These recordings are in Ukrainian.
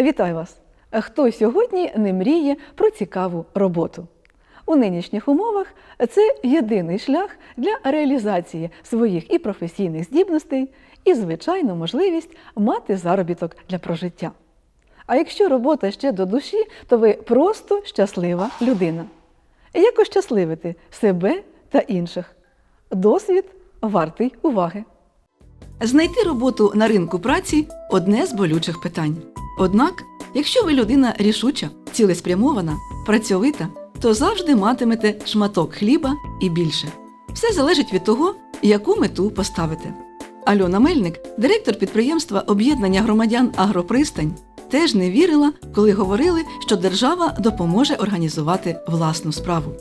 Вітаю вас! Хто сьогодні не мріє про цікаву роботу? У нинішніх умовах це єдиний шлях для реалізації своїх і професійних здібностей, і, звичайно, можливість мати заробіток для прожиття. А якщо робота ще до душі, то ви просто щаслива людина. Як ощасливити себе та інших? Досвід вартий уваги. Знайти роботу на ринку праці одне з болючих питань. Однак, якщо ви людина рішуча, цілеспрямована, працьовита, то завжди матимете шматок хліба і більше. Все залежить від того, яку мету поставите. Альона Мельник, директор підприємства об'єднання громадян Агропристань, теж не вірила, коли говорили, що держава допоможе організувати власну справу.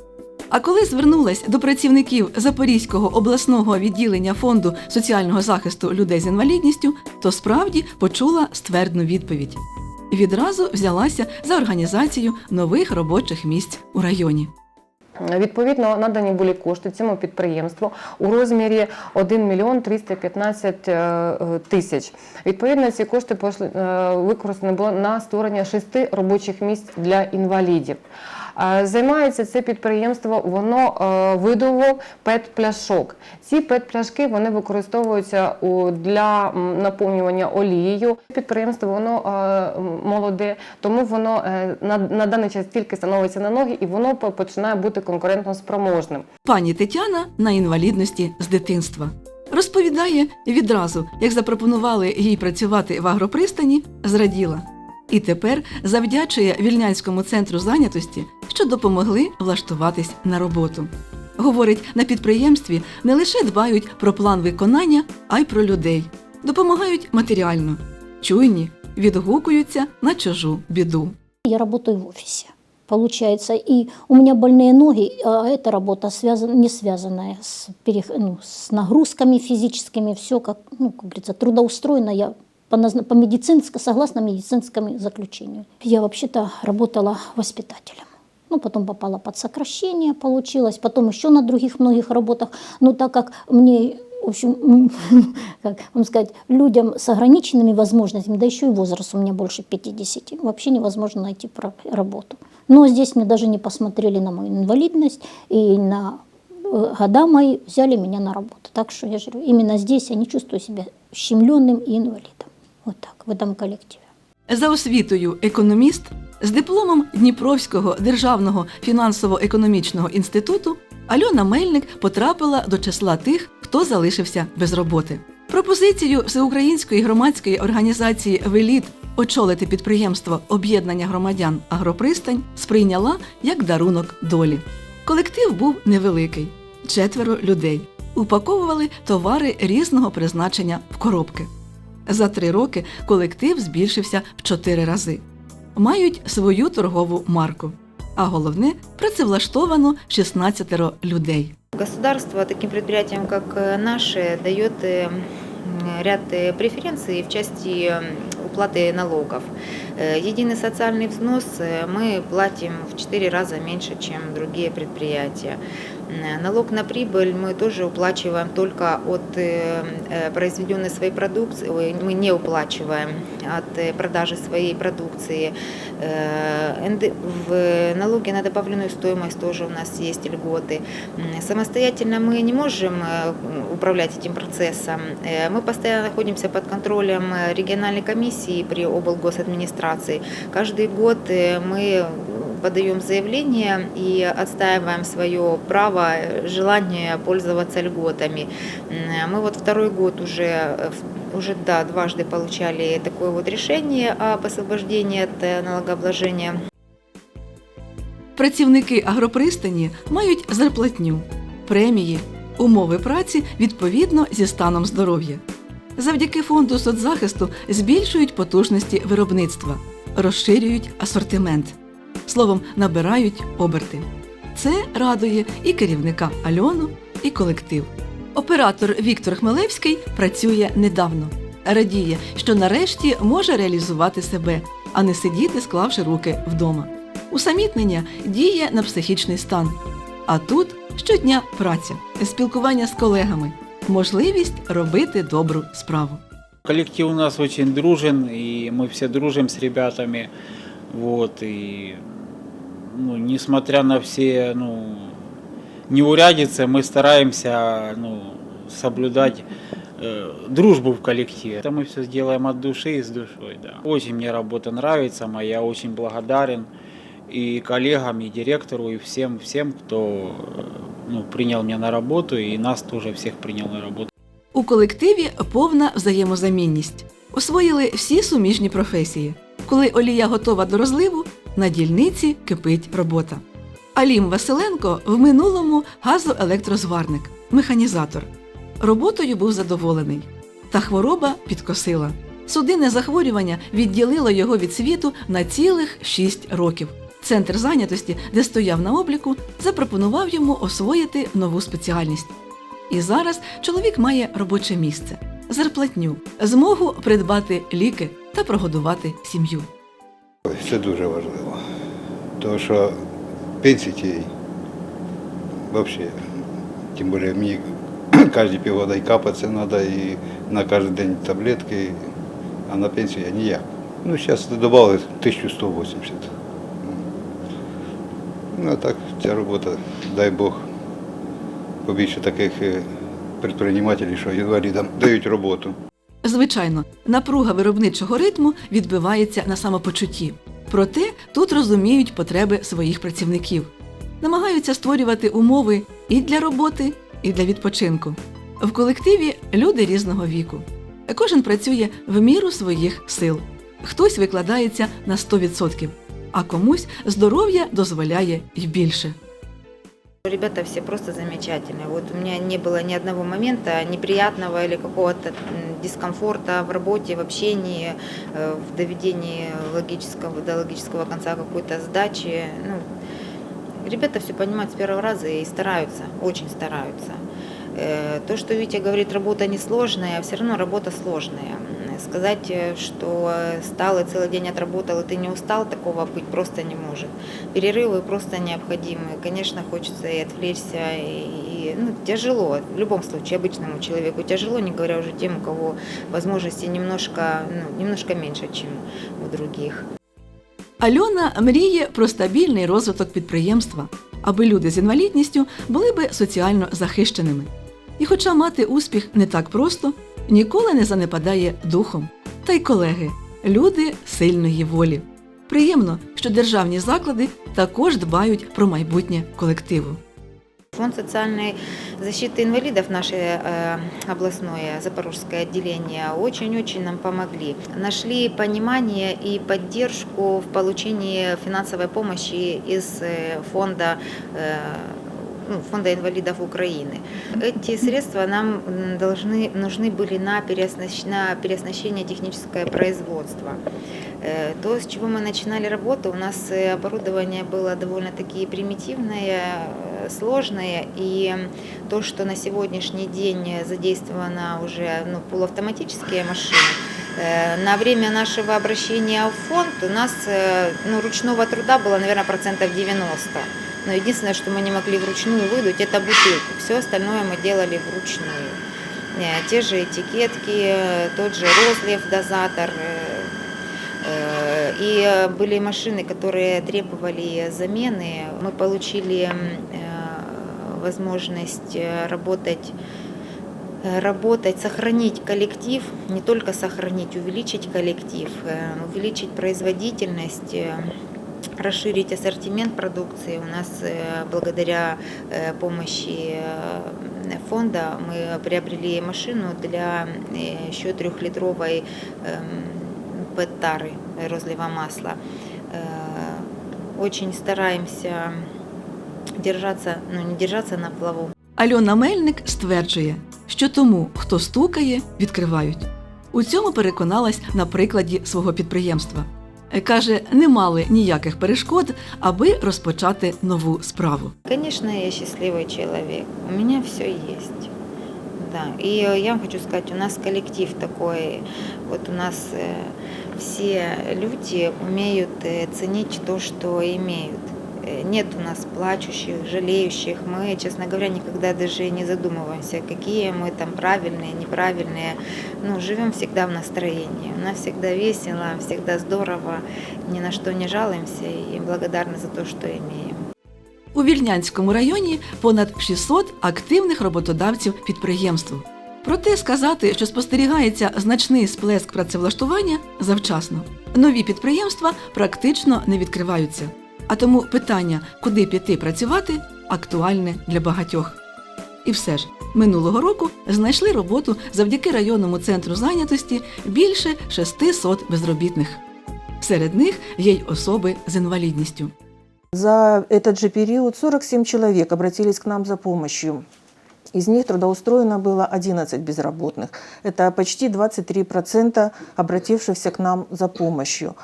А коли звернулась до працівників Запорізького обласного відділення фонду соціального захисту людей з інвалідністю, то справді почула ствердну відповідь. Відразу взялася за організацію нових робочих місць у районі. Відповідно, надані були кошти цьому підприємству у розмірі 1 мільйон 315 е, тисяч. Відповідно, ці кошти е, використані було на створення шести робочих місць для інвалідів. Е, Займається це підприємство, воно е, видобув пет-пляшок. Ці пет-пляшки вони використовуються для наповнювання олією. Підприємство воно е, молоде, тому воно на даний час тільки становиться на ноги і воно починає бути конкурентно спроможним. Пані Тетяна на інвалідності з дитинства. Розповідає відразу, як запропонували їй працювати в агропристані, зраділа. І тепер завдячує Вільнянському центру зайнятості, що допомогли влаштуватись на роботу. Говорить, на підприємстві не лише дбають про план виконання, а й про людей. Допомагають матеріально, чуйні, відгукуються на чужу біду. Я работаю в офисе. Получается, и у меня больные ноги, а эта работа связан, не связанная с, перех- ну, с нагрузками физическими, все как, ну, как говорится, трудоустроена я по, по медицинско, согласно медицинскому заключению. Я вообще-то работала воспитателем. Ну, потом попала под сокращение, получилось, потом еще на других многих работах. Но так как мне, в общем, как вам сказать, людям с ограниченными возможностями, да еще и возраст у меня больше 50, вообще невозможно найти работу. Но здесь мне даже не посмотрели на мою инвалидность и на э, года мои взяли меня на работу. Так что я же именно здесь я не чувствую себя щемленным и инвалидом. Вот так, в этом коллективе. За освітою економіст з дипломом Дніпровського державного фінансово-економічного інституту Альона Мельник потрапила до числа тих, хто залишився без роботи. Пропозицію всеукраїнської громадської організації Веліт очолити підприємство об'єднання громадян Агропристань сприйняла як дарунок долі. Колектив був невеликий четверо людей. Упаковували товари різного призначення в коробки. За три роки колектив збільшився в чотири рази. Мають свою торгову марку. А головне працевлаштовано 16 людей. Государство таким предприятиям, как э, наше, дает э, м, ряд э, преференций в части м, уплаты налогов. Э, Единый социальный взнос э, мы платим в 4 раза меньше, чем другие предприятия. М, Налог на прибыль мы тоже уплачиваем только от э, э, произведенной своей продукции, мы не уплачиваем от э, продажи своей продукции. Э, В налоге на добавленную стоимость тоже у нас есть льготы. Самостоятельно мы не можем э, управлять этим процессом. Э, Мы постоянно находимся под контролем э, региональной комиссии при облгосадминистрации. Каждый год э, мы подаем заявление и отстаиваем свое право, э, желание пользоваться льготами. М, Мы вот второй год уже, э, в- уже да, дважды получали такое вот решение об освобождении от э, налогообложения. Працівники агропристані мають зарплатню, премії, умови праці відповідно зі станом здоров'я. Завдяки фонду соцзахисту збільшують потужності виробництва, розширюють асортимент. Словом, набирають оберти. Це радує і керівника Альону, і колектив. Оператор Віктор Хмелевський працює недавно. Радіє, що нарешті може реалізувати себе, а не сидіти, склавши руки вдома. Усамітнення діє на психічний стан. А тут щодня праця, спілкування з колегами, можливість робити добру справу. Коллектив у нас очень дружен, и мы все дружим с ребятами. Вот, и ну, несмотря на все ну, неурядицы, мы стараемся ну, соблюдать э, дружбу в коллективе. Это мы все сделаем от души и с душой. Да. Очень мне работа нравится, моя очень благодарен и коллегам, и директору, и всем, всем, кто э, ну, принял меня на работу, и нас тоже всех принял на работу. У колективі повна взаємозамінність. Освоїли всі суміжні професії. Коли олія готова до розливу, на дільниці кипить робота. Алім Василенко в минулому газоелектрозварник, механізатор. Роботою був задоволений. Та хвороба підкосила. Судинне захворювання відділило його від світу на цілих 6 років. Центр зайнятості, де стояв на обліку, запропонував йому освоїти нову спеціальність. І зараз чоловік має робоче місце, зарплатню, змогу придбати ліки та прогодувати сім'ю. Це дуже важливо. Тому що пенсії тієї взагалі, тим більше мені кожні півгода і капатися треба, і на кожен день таблетки, а на пенсію я ніяк. Ну, зараз додали 1180. Ну, а так, ця робота, дай Бог, побільше таких е, підприємців, що інвалідам дають роботу. Звичайно, напруга виробничого ритму відбивається на самопочутті. Проте тут розуміють потреби своїх працівників, намагаються створювати умови і для роботи, і для відпочинку. В колективі люди різного віку. Кожен працює в міру своїх сил. Хтось викладається на 100%, а комусь здоров'я дозволяє й більше. Ребята все просто замечательные. Вот у меня не было ни одного момента неприятного или какого-то дискомфорта в работе, в общении, э, в доведении логического, до логического конца какой-то сдачи. Ну, ребята все понимают с первого раза и стараются, очень стараются. Э, То, что Витя говорит, работа несложная, все равно работа сложная. М, Сказать, э, что э, встал и целый день отработал, и ты не устал, такого быть просто не может. Перерывы просто необходимы. Конечно, хочется и отвлечься, и, и, ну, тяжело. В любом случае, обычному человеку тяжело, не говоря уже тем, у кого возможности немножко, ну, немножко меньше, чем у других. Альона мріє про стабільний розвиток підприємства, аби люди з інвалідністю були би соціально захищеними. І хоча мати успіх не так просто, ніколи не занепадає духом. Та й колеги, люди сильної волі. Приємно, що державні заклади також дбають про майбутнє колективу. Фонд социальной защиты инвалидов, наше э, областное запорожское отделение, очень-очень нам помогли. Нашли понимание и поддержку в получении финансовой помощи из э, фонда э, ну, Фонда инвалидов Украины. Эти средства нам должны, нужны были на, переоснащ- на переоснащение техническое производство. Э, То, с чего мы начинали работу, у нас э, оборудование было довольно-таки примитивное, э, сложное, и то, что на сегодняшний день задействовано уже ну, полуавтоматические машины, на время нашего обращения в фонд у нас ну, ручного труда было, наверное, процентов 90. Но единственное, что мы не могли вручную выдуть, это бутылку. Все остальное мы делали вручную. Э, Те же этикетки, э, тот же розлив, дозатор. э, И были машины, которые требовали замены. Мы получили возможность работать работать, сохранить коллектив, не только сохранить, увеличить коллектив, увеличить производительность, расширить ассортимент продукции. У нас э, благодаря э, помощи э, фонда мы приобрели машину для э, еще трехлитровой пэт-тары розлива масла. Э, Очень стараемся держаться, ну не держаться на плаву, Альона Мельник стверджує, що тому, хто стукає, відкривають. У цьому переконалась на прикладі свого підприємства. Е, Каже, не мали ніяких перешкод, аби розпочати нову справу. Конечно, я счастливый человек. У меня все есть. Да. И э, я вам хочу сказать, у нас коллектив такой. Вот у нас э, все люди умеют э, ценить то, что имеют. Э, Нет у нас плачущих, жалеющих. Мы, честно говоря, никогда даже не задумываемся, какие мы там правильные, неправильные. Ну, живем всегда в настроении. У нас всегда весело, всегда здорово, ни на что не жалуемся и благодарны за то, что имеем. У Вільнянському районі понад 600 активних роботодавців підприємств. Проте сказати, що спостерігається значний сплеск працевлаштування завчасно. Нові підприємства практично не відкриваються. А тому питання, куди піти працювати, актуальне для багатьох. І все ж, минулого року знайшли роботу завдяки районному центру зайнятості більше 600 безробітних. Серед них є й особи з інвалідністю. За этот же период 47 человек обратились к нам за помощью. Из них трудоустроено было 11 безработных. Это почти 23% обратившихся к нам за помощью.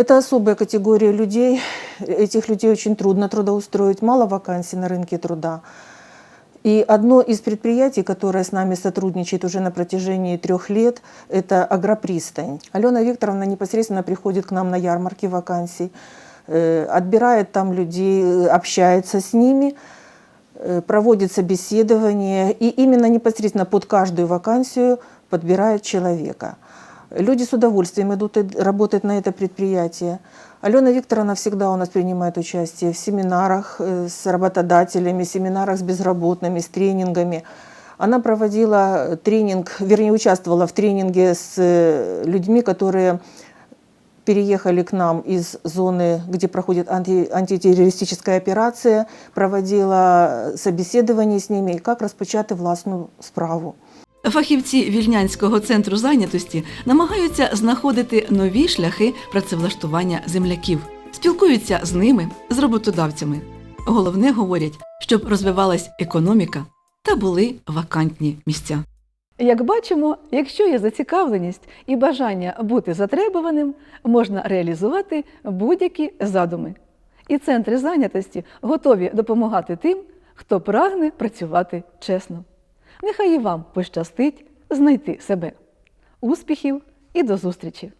Это особая категория людей. Этих людей очень трудно трудоустроить, мало вакансий на рынке труда. И одно из предприятий, которое с нами сотрудничает уже на протяжении трех лет, это агропристань. Алена Викторовна непосредственно приходит к нам на ярмарки вакансий, э, отбирает там людей, э, общается с ними, э, проводит собеседование и именно непосредственно под каждую вакансию подбирает человека. Люди с удовольствием идут и работать на это предприятие. Алена Викторовна всегда у нас принимает участие в семинарах э, с работодателями, семинарах с безработными, с тренингами. Она проводила тренинг, вернее, участвовала в тренинге с э, людьми, которые переехали к нам из зоны, где проходит анти- антитеррористическая операция, проводила собеседование с ними, и как розпочати власну справу. Фахівці Вільнянського центру зайнятості намагаються знаходити нові шляхи працевлаштування земляків, спілкуються з ними, з роботодавцями. Головне говорять, щоб розвивалась економіка та були вакантні місця. Як бачимо, якщо є зацікавленість і бажання бути затребуваним, можна реалізувати будь-які задуми. І центри зайнятості готові допомагати тим, хто прагне працювати чесно. Нехай і вам пощастить знайти себе. Успіхів і до зустрічі!